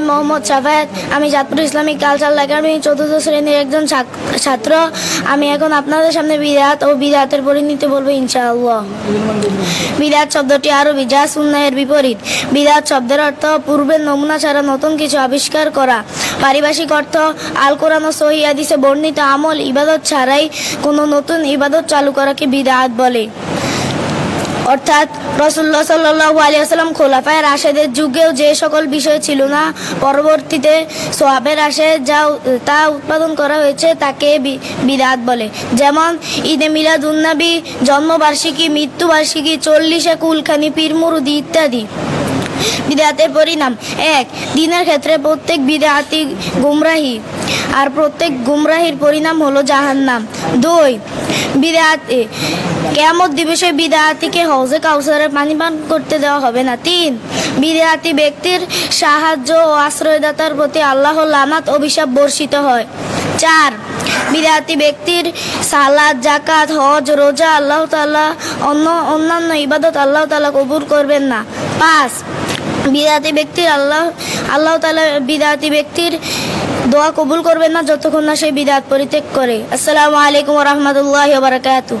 আমি মোহাম্মদ সাফায়াত আমি Chandpur Islamic cultural academy চতুর্থ শ্রেণির একজন ছাত্র। আমি এখন আপনাদের সামনে বিরাট ও বিরাটের পরিণতি বলব, ইনশাআল্লাহ। বিরাট শব্দটি আরবি যা সুন্নাহের বিপরীত। বিরাট শব্দের অর্থ পূর্বের নমুনা ছাড়া নতুন কিছু আবিষ্কার করা। পারিভাষিক অর্থ, আল কোরআন ও সহি হাদিসে বর্ণিত আমল ইবাদত ছাড়াই কোনো নতুন ইবাদত চালু করাকে বিদাত বলে। অর্থাৎ রসুল্লাহ সাল্লাহ আলিয়াল্লাম খোলাফায় রাশেদের যুগেও যে সকল বিষয় ছিল না, পরবর্তীতে সোয়াবের আসে যা তা উৎপাদন করা হয়েছে তাকে বি- বিরাট বলে। যেমন ঈদে উন্নাবি জন্মবার্ষিকী, মৃত্যুবার্ষিকী, চল্লিশে কুলখানি, পীরমুরুদি ইত্যাদি। বিদাতের পরিণাম। এক, দিনের ক্ষেত্রে প্রত্যেক বিদাতি গুমরাহি, আর প্রত্যেক গুমরাহির পরিণাম হলো জাহান্নাম। দুই, বিদাত কেমত দিবসে বিদাতিকে হজে কাউসারে পানি পান করতে দেওয়া হবে না। তিন, বিদাতি ব্যক্তির সাহায্য ও আশ্রয়দাতার প্রতি আল্লাহ লানাত অভিশাপ বর্ষিত হয়। চার, বিদাতি ব্যক্তির সালাদ জাকাত হজ, রোজা আল্লাহ তাআলা অন্য অন্যান্য ইবাদত আল্লাহ তাআলা কবুল করবেন না। পাঁচ বিদাতি ব্যক্তির আল্লাহ আল্লাহ তালা বিদাতি ব্যক্তির দোয়া কবুল করবেন না যতক্ষণ না সে বিদাত পরিত্যাগ করে। আসসালামু আলাইকুম রহমতুল্লাহ বারাকাতু